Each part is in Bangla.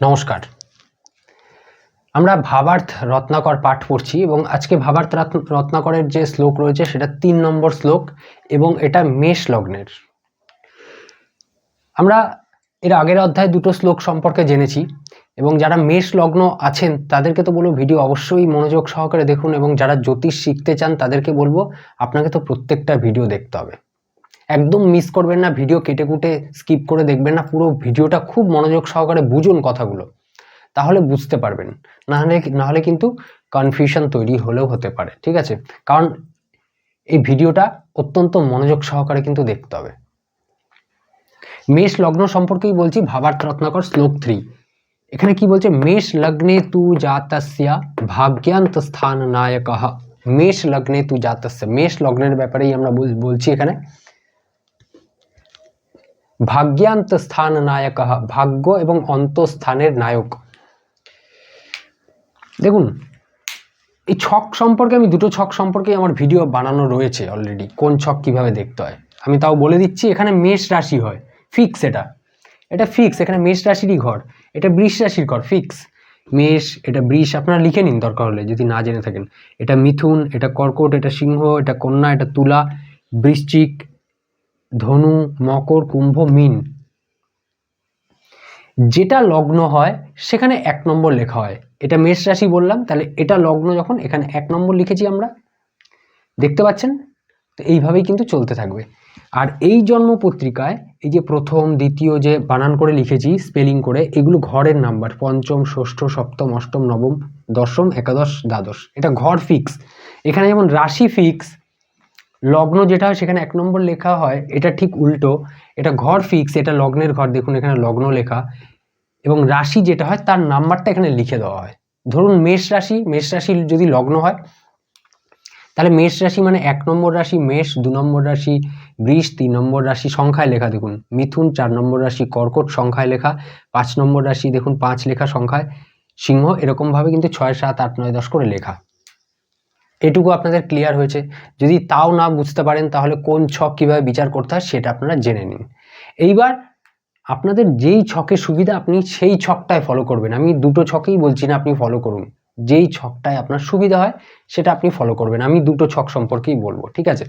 নমস্কার। আমরা ভাবার্থ রত্নাকর পাঠ পড়ছি এবং আজকে ভাবার্থ রত্ন- রত্নাকরের যে শ্লোক রয়েছে সেটা তিন নম্বর শ্লোক এবং এটা মেষ লগ্নের। আমরা এর আগের অধ্যায়ে দুটো শ্লোক সম্পর্কে জেনেছি এবং যারা মেষ লগ্ন আছেন তাদেরকে তো বলব ভিডিও অবশ্যই মনোযোগ সহকারে দেখুন এবং যারা জ্যোতিষ শিখতে চান তাদেরকে বলব আপনাকে তো প্রত্যেকটা ভিডিও দেখতে হবে। একদম মিস করবেন না ভিডিও কেটে কুটে স্কিপ করে দেখবেন না, পুরো ভিডিওটা খুব মনোযোগ সহকারে বুঝুন কথাগুলো। তাহলে বুঝতে পারবেন। নাহলে নাহলে কিন্তু কনফিউশন তৈরি হলেও হতে পারে, ঠিক আছে? কারণ এই ভিডিওটা অত্যন্ত মনোযোগ সহকারে কিন্তু দেখতে হবে। মেষ লগ্ন সম্পর্কেই বলছি, ভাবার্থ রত্নাকর শ্লোক থ্রি এখানে কি বলছে? মেষ লগ্নে তু জাতস্যা ভাগ্যান্ত স্থান নায়ক মেষ লগ্নে তু জাতস্য। মেষ লগ্নের ব্যাপারেই আমরা বল- বলছি এখানে। ভাগ্যান্ত স্থান নায়ক ভাগ্য এবং অন্তঃস্থানের নায়ক। দেখুন, এই ছক সম্পর্কে, আমি দুটো ছক সম্পর্কে আমার ভিডিও বানানো রয়েছে অলরেডি কোন ছক কীভাবে দেখতে হয়। আমি তাও বলে দিচ্ছি, এখানে মেষ রাশি হয় ফিক্স এটা। এটা ফিক্স এখানে মেষ রাশিরই ঘর, এটা বৃষ রাশির ঘর ফিক্স মেষ, এটা বৃষ, আপনারা লিখে নিন দরকার হলে, যদি না জেনে থাকেন। এটা মিথুন, এটা কর্কট, এটা সিংহ, এটা কন্যা, এটা তুলা, বৃশ্চিক ধনু, মকর, কুম্ভ, মিন। যেটা লগ্ন হয়, সেখানে এক নম্বর লেখা হয়। এটা মেষ রাশি বললাম, তাহলে এটা লগ্ন যখন, এখানে এক নম্বর লিখেছি আমরা। দেখতে পাচ্ছেন? তো এইভাবেই কিন্তু চলতে থাকবে। আর এই জন্ম পত্রিকায় এই যে প্রথম, দ্বিতীয় যে বানান করে লিখেছি, স্পেলিং করে, এগুলো ঘরের নাম্বার, পঞ্চম, ষষ্ঠ, সপ্তম, অষ্টম, নবম, দশম, একাদশ, দ্বাদশ। এটা ঘর ফিক্স। এখানে যেমন রাশি ফিক্স লগ্ন যেটা হয় সেখানে এক নম্বর লেখা হয়, এটা ঠিক উল্টো। এটা ঘর ফিক্স এটা লগ্নের ঘর, দেখুন এখানে লগ্ন লেখা। এবং রাশি যেটা হয়, তার নাম্বারটা এখানে লিখে দেওয়া হয়। ধরুন মেষ রাশি, মেষ রাশির যদি লগ্ন হয়, তাহলে মেষ রাশি মানে এক নম্বর রাশি মেষ, দু নম্বর রাশি বৃষ, তিন নম্বর রাশি সংখ্যায় লেখা, দেখুন। মিথুন চার নম্বর রাশি কর্কট, সংখ্যায় লেখা। পাঁচ নম্বর রাশি, দেখুন, পাঁচ লেখা সংখ্যায়। সিংহ এরকমভাবে কিন্তু ছয়, সাত, আট, নয়, দশ করে লেখা। এটুকু আপনাদের ক্লিয়ার হয়েছে। যদি তাও না বুঝতে পারেন, তাহলে কোন ছক কীভাবে বিচার করতে হয় সেটা আপনারা জেনে নিন। এইবার আপনাদের যেই ছকে সুবিধা আপনি সেই ছকটায় ফলো করবেন। আমি দুটো ছকেই বলছি না আপনি ফলো করুন। যেই ছকটায় আপনার সুবিধা হয়, সেটা আপনি ফলো করবেন। আমি দুটো ছক সম্পর্কেই বলব, ঠিক আছে?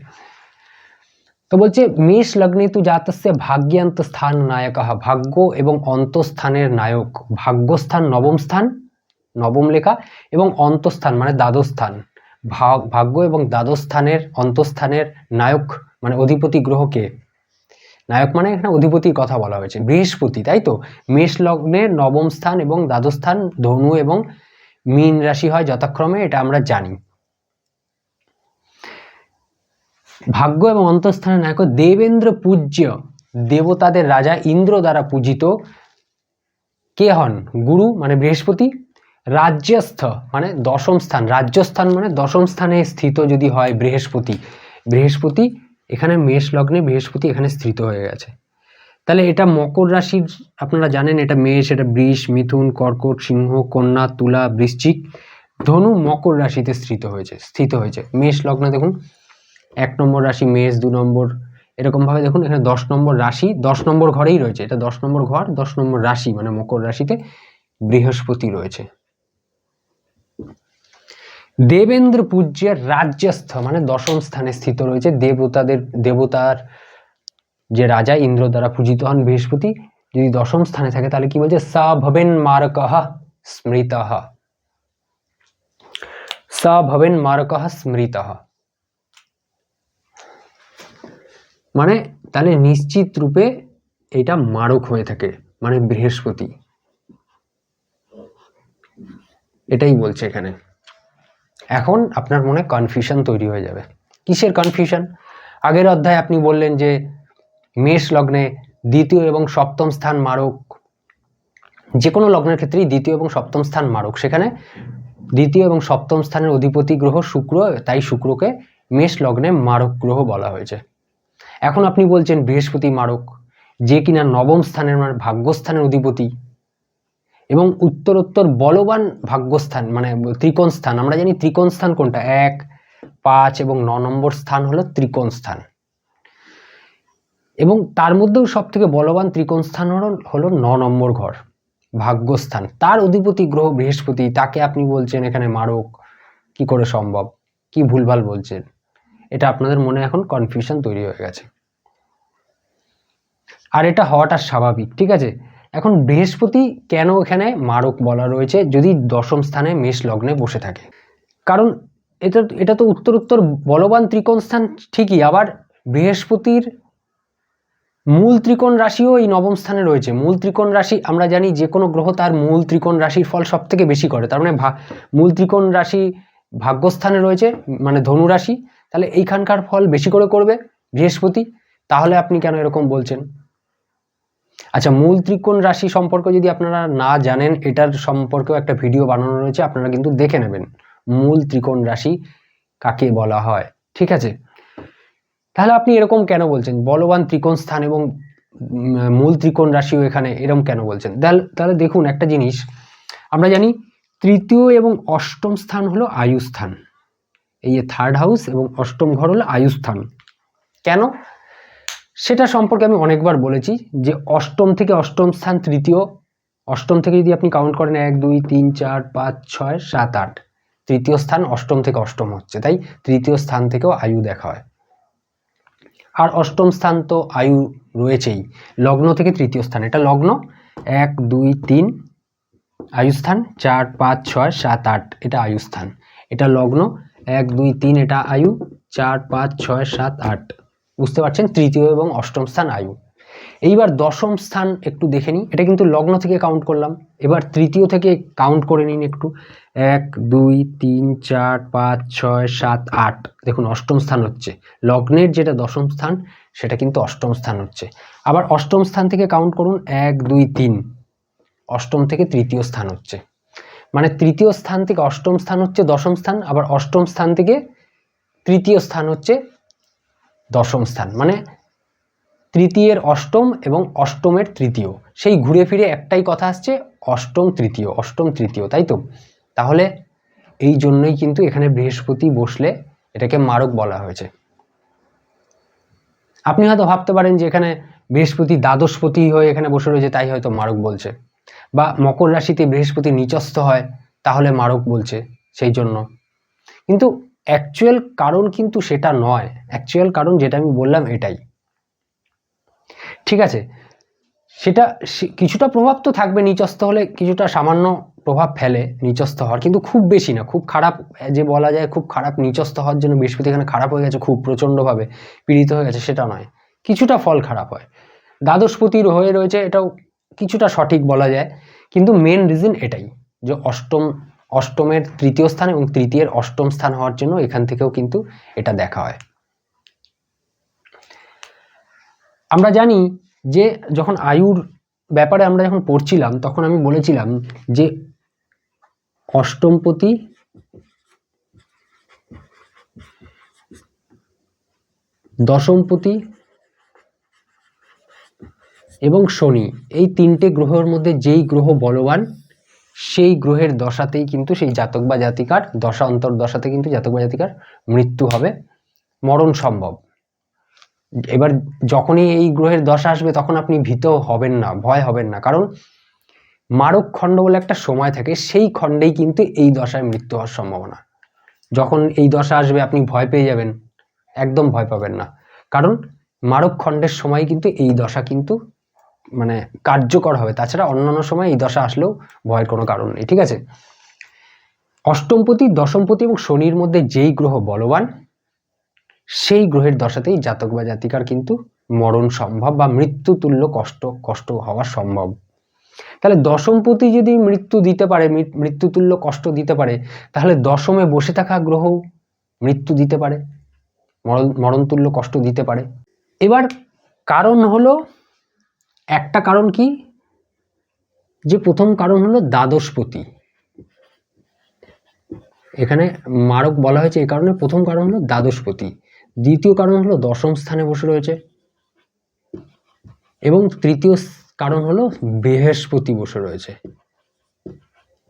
তো বলছে, মেষ লগ্নে তু জাতস্য ভাগ্যান্ত স্থান নায়ক ভাগ্য এবং অন্তঃস্থানের নায়ক। ভাগ্যস্থান নবম স্থান, নবম লেখা এবং অন্তঃস্থান মানে দ্বাদশ স্থান। ভাগ- ভাগ্য এবং দ্বাদশ স্থানের অন্তঃস্থানের নায়ক মানে অধিপতি গ্রহকে। নায়ক মানে এখানে অধিপতির কথা বলা হয়েছে। বৃহস্পতি, তাই তো? মেষ লগ্নে নবম স্থান এবং দ্বাদশ স্থান ধনু এবং মীন রাশি হয় যথাক্রমে, এটা আমরা জানি। ভাগ্য এবং অন্তঃস্থানের নায়ক দেবেন্দ্র পূজ্য। দেবতাদের রাজা ইন্দ্র দ্বারা পূজিত। কে হন? গুরু মানে বৃহস্পতি। রাজ্যস্থ মানে দশম স্থান। রাজ্যস্থান মানে দশম স্থানে স্থিত যদি হয় বৃহস্পতি। বৃহস্পতি এখানে মেষ লগ্নে বৃহস্পতি এখানে স্থিত হয়ে গেছে। তাহলে এটা মকর রাশির, আপনারা জানেন এটা মেষ, এটা বৃষ, মিথুন, কর্কট, সিংহ, কন্যা, তুলা, বৃশ্চিক। ধনু মকর রাশিতে স্থিত হয়েছে স্থিত হয়েছে। মেষ লগ্নে দেখুন, এক নম্বর রাশি মেষ, দু নম্বর, এরকমভাবে দেখুন, এখানে দশ নম্বর রাশি, দশ নম্বর ঘরেই রয়েছে। এটা দশ নম্বর ঘর, দশ নম্বর রাশি মানে মকর রাশিতে বৃহস্পতি রয়েছে। দেবেন্দ্র পূজ্যের রাজ্যস্থ মানে দশম স্থানে স্থিত রয়েছে দেবতাদের, দেবতার যে রাজা ইন্দ্র দ্বারা পূজিত হন বৃহস্পতি, যদি দশম স্থানে থাকে তাহলে কি বলছে? সা ভবেন মারকহ স্মৃত। সা ভবেন স্মৃত। মানে তাহলে নিশ্চিত রূপে এটা মারক হয়ে থাকে মানে বৃহস্পতি। এটাই বলছে এখানে। এখন আপনার মনে কনফিউশন তৈরি হয়ে যাবে। কিসের কনফিউশন আগের অধ্যায়ে আপনি বললেন যে, মেষ লগ্নে দ্বিতীয় এবং সপ্তম স্থান মারক। যে কোনো লগ্নের ক্ষেত্রেই দ্বিতীয় এবং সপ্তম স্থান মারক। সেখানে দ্বিতীয় এবং সপ্তম স্থানের অধিপতি গ্রহ শুক্র, তাই শুক্রকে মেষ লগ্নে মারক গ্রহ বলা হয়েছে। এখন আপনি বলছেন বৃহস্পতি মারক, যে কিনা নবম স্থানের মানে ভাগ্যস্থানের অধিপতি। এবং উত্তরোত্তর বলবান ভাগ্যস্থান মানে ত্রিকোণ স্থান আমরা জানি ত্রিকোণ স্থান কোনটা? এক, পাঁচ এবং ন নম্বর স্থান হলো ত্রিকোণ স্থান এবং তার মধ্যেও সব থেকে বলবান ত্রিকোণ স্থান হলো হলো ন নম্বর ঘর, ভাগ্যস্থান। তার অধিপতি গ্রহ বৃহস্পতি, তাকে আপনি বলছেন এখানে মারক, কি করে সম্ভব? কি ভুলভাল বলছেন? এটা আপনাদের মনে এখন কনফিউশন তৈরি হয়ে গেছে। আর এটা হওয়াটা স্বাভাবিক, ঠিক আছে? এখন বৃহস্পতি কেন এখানে মারক বলা রয়েছে যদি দশম স্থানে মেষ লগ্নে বসে থাকে? কারণ এটা এটা তো উত্তর উত্তর বলবান ত্রিকোণ স্থান ঠিকই, আবার বৃহস্পতির মূল ত্রিকোণ রাশিও এই নবম স্থানে রয়েছে। মূল ত্রিকোণ রাশি আমরা জানি যে কোনো গ্রহ তার মূল ত্রিকোণ রাশির ফল সব থেকে বেশি করে। তার মানে মূল ত্রিকোণ রাশি ভাগ্যস্থানে রয়েছে মানে ধনু রাশি, তাহলে এইখানকার ফল বেশি করে করবে বৃহস্পতি। তাহলে আপনি কেন এরকম বলছেন? আচ্ছা মূল ত্রিকোণ রাশি সম্পর্কে যদি আপনারা না জানেন, এটার সম্পর্কেও একটা ভিডিও বানানো রয়েছে, আপনারা কিন্তু দেখে নেবেন। মূল ত্রিকোণ রাশি কাকে বলা হয়, ঠিক আছে? তাহলে আপনি এরকম কেন বলছেন? বলবান ত্রিকোণ স্থান এবং মূল ত্রিকোণ রাশিও এখানে এরকম কেন বলছেন? তাহলে দেখুন একটা জিনিস, আমরা জানি তৃতীয় এবং অষ্টম স্থান হলো আয়ুস্থান। এই যে থার্ড হাউস এবং অষ্টম ঘর হলো আয়ুস্থান। কেন? সেটা সম্পর্কে আমি অনেকবার বলেছি যে অষ্টম থেকে অষ্টম স্থান তৃতীয়, অষ্টম থেকে যদি আপনি কাউন্ট করেন এক, দুই, তিন, চার, পাঁচ, ছয়, সাত, আট, তৃতীয় স্থান অষ্টম থেকে অষ্টম হচ্ছে, তাই তৃতীয় স্থান থেকেও আয়ু দেখা হয়। আর অষ্টম স্থান তো আয়ু রয়েছেই, লগ্ন থেকে তৃতীয় স্থান, এটা লগ্ন, এক, দুই, তিন আয়ুস্থান চার, পাঁচ, ছয়, সাত, আট, এটা আয়ুস্থান এটা লগ্ন, এক, দুই, তিন, এটা আয়ু, চার, পাঁচ, ছয়, সাত, আট। বুঝতে পারছেন? তৃতীয় এবং অষ্টম স্থান আয়ু। এইবার দশম স্থান একটু দেখে নিই। এটা কিন্তু লগ্ন থেকে কাউন্ট করলাম। এবার তৃতীয় থেকে কাউন্ট করে নিন একটু। এক, দুই, তিন, চার, পাঁচ, ছয়, সাত, আট। দেখুন, অষ্টম স্থান হচ্ছে। লগ্নের যেটা দশম স্থান, সেটা কিন্তু অষ্টম স্থান হচ্ছে। আবার অষ্টম স্থান থেকে কাউন্ট করুন। এক, দুই, তিন। অষ্টম থেকে তৃতীয় স্থান হচ্ছে। মানে তৃতীয় স্থান থেকে অষ্টম স্থান হচ্ছে দশম স্থান, আবার অষ্টম স্থান থেকে তৃতীয় স্থান হচ্ছে দশম স্থান মানে তৃতীয়ের অষ্টম এবং অষ্টমের তৃতীয়। সেই ঘুরে ফিরে একটাই কথা আসছে, অষ্টম তৃতীয় অষ্টম তৃতীয়, তাই তো? তাহলে এই জন্যই কিন্তু এখানে বৃহস্পতি বসলে এটাকে মারক বলা হয়েছে। আপনি হয়তো ভাবতে পারেন যে এখানে বৃহস্পতি দ্বাদশপতি হয়ে এখানে বসে রয়েছে, তাই হয়তো মারক বলছে। বা মকর রাশিতে বৃহস্পতি নিচস্থ হয়, তাহলে মারক বলছে, সেই জন্য। কিন্তু অ্যাকচুয়াল কারণ কিন্তু সেটা নয়। অ্যাকচুয়াল কারণ যেটা আমি বললাম এটাই। ঠিক আছে? সেটা কিছুটা প্রভাব তো থাকবে নিচস্থ হলে, কিছুটা সামান্য প্রভাব ফেলে নিচস্থ হওয়ার। কিন্তু খুব বেশি না, খুব খারাপ, যে বলা যায় খুব খারাপ নিচস্থ হওয়ার জন্য বৃহস্পতি এখানে খারাপ হয়ে গেছে, খুব প্রচণ্ডভাবে পীড়িত হয়ে গেছে, সেটা নয়। কিছুটা ফল খারাপ হয়। দ্বাদশপতির হয়ে রয়েছে এটাও কিছুটা সঠিক বলা যায়। কিন্তু মেন রিজন এটাই যে অষ্টম অষ্টমের তৃতীয় স্থান এবং তৃতীয়ের অষ্টম স্থান হওয়ার জন্য এখান থেকেও কিন্তু এটা দেখা হয়। আমরা জানি যে যখন আয়ুর ব্যাপারে আমরা যখন পড়ছিলাম, তখন আমি বলেছিলাম যে অষ্টমপতি দশমপতি এবং শনি, এই তিনটে গ্রহের মধ্যে যেই গ্রহ বলবান সেই গ্রহের দশাতেই কিন্তু সেই জাতক বা জাতিকার দশা অন্তর দশাতে কিন্তু জাতক বা জাতিকার মৃত্যু হবে, মরণ সম্ভব। এবার যখনই এই গ্রহের দশা আসবে তখন আপনি ভীত হবেন না, ভয় হবেন না। কারণ মারক খণ্ড বলে একটা সময় থাকে, সেই খণ্ডেই কিন্তু এই দশায় মৃত্যু হওয়ার সম্ভাবনা। যখন এই দশা আসবে আপনি ভয় পেয়ে যাবেন, একদম ভয় পাবেন না। কারণ মারক খণ্ডের সময় কিন্তু এই দশা কিন্তু মানে কার্যকর হবে। তাছাড়া অন্যান্য সময় এই দশা আসলেও ভয়ের কোনো কারণ নেই, ঠিক আছে? অষ্টমপতি, দশমপতি এবং শনির মধ্যে যেই গ্রহ বলবান, সেই গ্রহের দশাতেই জাতক বা জাতিকার কিন্তু মরণ সম্ভব বা মৃত্যু তুল্য কষ্ট কষ্ট হওয়া সম্ভব। তাহলে দশমপতি যদি মৃত্যু দিতে পারে মৃত্যুতুল্য কষ্ট দিতে পারে, তাহলে দশমে বসে থাকা গ্রহ মৃত্যু দিতে পারে, মরণ মরণতুল্য কষ্ট দিতে পারে। এবার কারণ হলো একটা কারণ কি? যে প্রথম কারণ হলো দ্বাদশপতি। এখানে মারক বলা হয়েছে এই কারণে প্রথম কারণ হলো দ্বাদশপতি। দ্বিতীয় কারণ হলো দশম স্থানে বসে রয়েছে। এবং তৃতীয় কারণ হলো বৃহস্পতি বসে রয়েছে।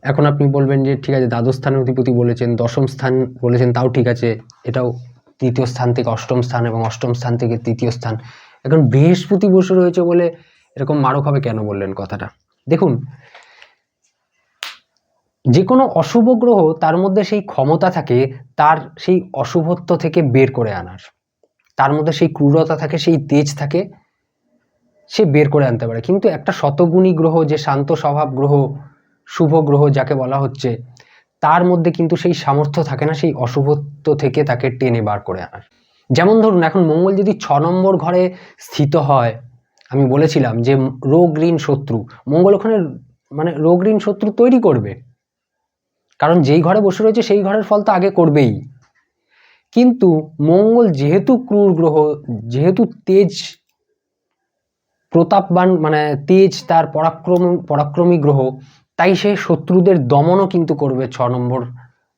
এখন আপনি বলবেন যে, ঠিক আছে, দ্বাদশ স্থানের অধিপতি বলেছেন, দশম স্থান বলেছেন, তাও ঠিক আছে। এটাও তৃতীয় স্থান থেকে অষ্টম স্থান এবং অষ্টম স্থান থেকে তৃতীয় স্থান। এখন বৃহস্পতি বসে রয়েছে বলে এরকম মারক হবে কেন বললেন কথাটা? দেখুন যে কোনো অশুভ গ্রহ তার মধ্যে সেই ক্ষমতা থাকে, তার সেই অশুভত্ব থেকে বের করে আনার। তার মধ্যে সেই ক্রূরতা থাকে, সেই তেজ থাকে, সে বের করে আনতে পারে। কিন্তু একটা শতগুণী গ্রহ, যে শান্ত স্বভাব গ্রহ, শুভ গ্রহ যাকে বলা হচ্ছে, তার মধ্যে কিন্তু সেই সামর্থ্য থাকে না, সেই অশুভত্ব থেকে তাকে টেনে বার করে আনার। যেমন ধরুন, এখন মঙ্গল যদি ছ নম্বর ঘরে স্থিত হয় আমি বলেছিলাম যে রোগ ঋণ শত্রু। মঙ্গল ওখানে মানে রোগ ঋণ শত্রু তৈরি করবে। কারণ যেই ঘরে বসে রয়েছে সেই ঘরের ফল তো আগে করবেই। কিন্তু মঙ্গল যেহেতু ক্রূর গ্রহ, যেহেতু তেজ প্রতাপবান মানে তেজ তার পরাক্রম, পরাক্রমী গ্রহ, তাই সে শত্রুদের দমনও কিন্তু করবে ছ নম্বর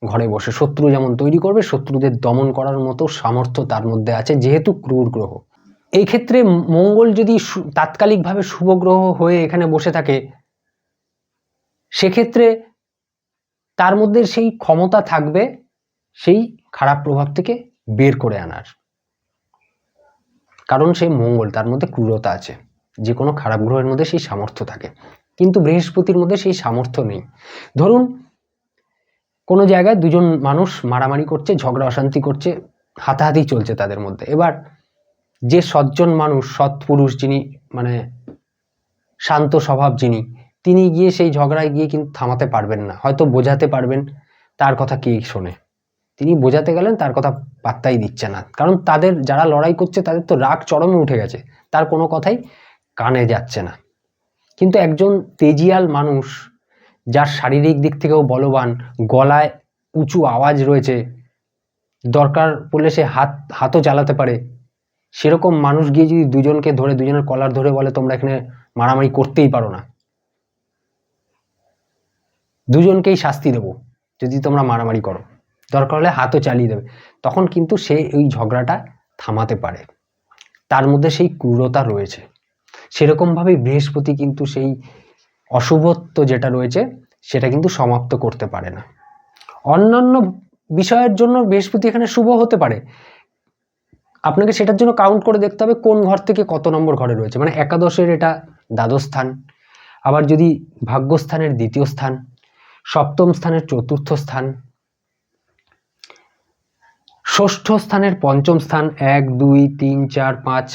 ঘরে বসে। শত্রু যেমন তৈরি করবে, শত্রুদের দমন করার মতো সামর্থ্য তার মধ্যে আছে, যেহেতু ক্রূর গ্রহ। এই ক্ষেত্রে মঙ্গল যদি তাৎকালিকভাবে শুভ গ্রহ হয়ে এখানে বসে থাকে, সেক্ষেত্রে তার মধ্যে সেই ক্ষমতা থাকবে, সেই খারাপ প্রভাব থেকে বের করে আনার। কারণ সেই মঙ্গল, তার মধ্যে ক্রূরতা আছে। যে কোনো খারাপ গ্রহের মধ্যে সেই সামর্থ্য থাকে। কিন্তু বৃহস্পতির মধ্যে সেই সামর্থ্য নেই। ধরুন, কোনো জায়গায় দুজন মানুষ মারামারি করছে, ঝগড়া, অশান্তি করছে, হাতাহাতি চলছে তাদের মধ্যে। এবার যে সজ্জন মানুষ, সৎ পুরুষ যিনি মানে শান্ত স্বভাব যিনি, তিনি গিয়ে সেই ঝগড়ায় গিয়ে কিন্তু থামাতে পারবেন না। হয়তো বোঝাতে পারবেন তার কথা কে শোনে। তিনি বোঝাতে গেলেন, তার কথা পাত্তাই দিচ্ছে না। কারণ তাদের যারা লড়াই করছে, তাদের তো রাগ চরমে উঠে গেছে। তার কোনো কথাই কানে যাচ্ছে না। কিন্তু একজন তেজিয়াল মানুষ, যার শারীরিক দিক থেকেও বলবান, গলায় উঁচু আওয়াজ রয়েছে, দরকার পড়লে সে হাত, হাতও চালাতে পারে সেরকম মানুষ গিয়ে যদি দুজনকে ধরে, দুজনের কলার ধরে বলে, তোমরা এখানে মারামারি করতেই পারো না। দুজনকেই শাস্তি দেবো, যদি তোমরা মারামারি করো। দরকার হলে হাতও চালিয়ে দেবে। তখন কিন্তু সে ওই ঝগড়াটা থামাতে পারে। তার মধ্যে সেই ক্রূরতা রয়েছে। সেরকমভাবেই বৃহস্পতি কিন্তু সেই অশুভত্ব যেটা রয়েছে, সেটা কিন্তু সমাপ্ত করতে পারে না। অন্যান্য বিষয়ের জন্য বৃহস্পতি এখানে শুভ হতে পারে। আপনাকে সেটার জন্য কাউন্ট করে দেখতে হবে কোন ঘর থেকে কত নম্বর ঘরে রয়েছে। মানে একাদশের এটা দ্বাদশ স্থান, আবার যদি ভাগ্যস্থানের দ্বিতীয় স্থান, সপ্তম স্থানের চতুর্থ স্থান, ষষ্ঠ স্থানের পঞ্চম স্থান, এক, দুই, তিন, চার, পাঁচ,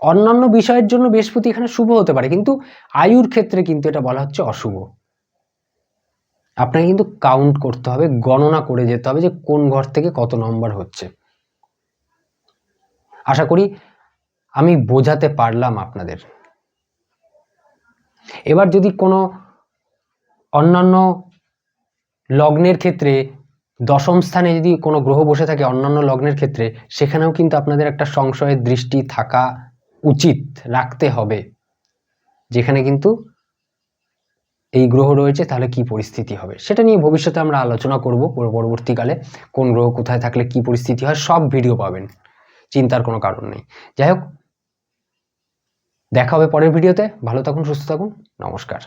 অন্যান্য বিষয়ের জন্য বৃহস্পতি এখানে শুভ হতে পারে, কিন্তু আয়ুর ক্ষেত্রে কিন্তু এটা বলা হচ্ছে অশুভ। আপনাকে কিন্তু কাউন্ট করতে হবে, গণনা করে যেতে হবে যে কোন ঘর থেকে কত নম্বর হচ্ছে। আশা করি আমি বোঝাতে পারলাম আপনাদের। এবার যদি কোনো অন্যান্য লগ্নের ক্ষেত্রে দশম স্থানে যদি কোনো গ্রহ বসে থাকে অন্যান্য লগ্নের ক্ষেত্রে, সেখানেও কিন্তু আপনাদের একটা সংশয়ের দৃষ্টি থাকা উচিত রাখতে হবে। যেখানে কিন্তু এই গ্রহ রয়েছে, তাহলে কি পরিস্থিতি হবে? সেটা নিয়ে ভবিষ্যতে আমরা আলোচনা করব, পরবর্তীকালে কোন গ্রহ কোথায় থাকলে কি পরিস্থিতি হয়, সব ভিডিও পাবেন। চিন্তার কোনো কারণ নেই। যাই হোক, দেখা হবে পরের ভিডিওতে। ভালো থাকুন, সুস্থ থাকুন। নমস্কার।